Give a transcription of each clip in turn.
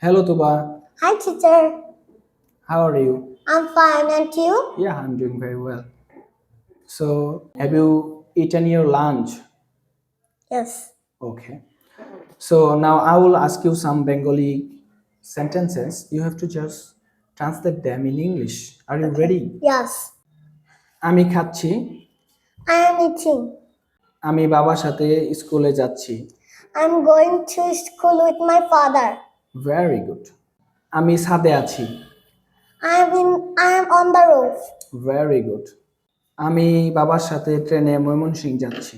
Hello, Tuba. Hi, teacher. How are you? I'm fine, and you? Yeah, I'm doing very well. So, have you eaten your lunch? Yes. Okay. So, now I will ask you some Bengali sentences. You have to just translate them in English. Are you ready? Yes. আমি খাচ্ছি I am eating. আমি বাবার সাথে স্কুলে যাচ্ছি I'm going to school with my father. Very good আমি ছাদে আছি I am in. I am on the roof. Very good আমি বাবার সাথে ট্রেনে ময়মনসিং যাচ্ছি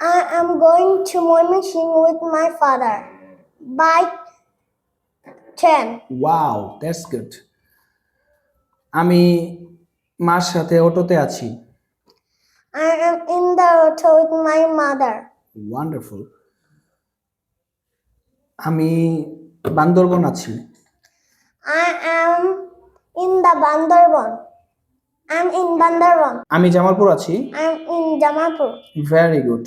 I am going to Moimishing with my father. By ten. Wow that's good আমি মার সাথে অটোতে আছি I am in the auto with my mother. Wonderful আমি বান্দরবন আছি। I am in the Bandarban I am in Bandarban আমি জামালপুর আছি। I in Jamalpur very good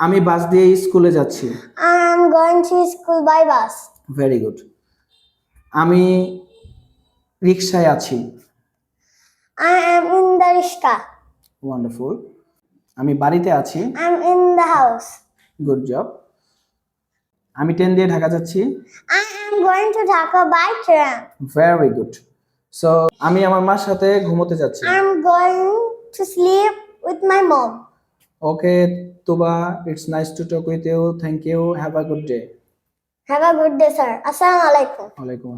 আমি বাস দিয়ে স্কুলে যাচ্ছি। I am going school by bus very good আমি রিক্সায় আছি। I am in the rickshaw wonderful আমি বাড়িতে আছি। I am in the house good job আমি ট্রেন দিয়ে ঢাকা যাচ্ছি। I am going to Dhaka by train very good so আমি আমার মার সাথে ঘুমোতে যাচ্ছি। I am going to sleep with my mom okay Tuba it's nice to talk with you thank you have a good day have a good day sir আসসালামু আলাইকুম ওয়া আলাইকুম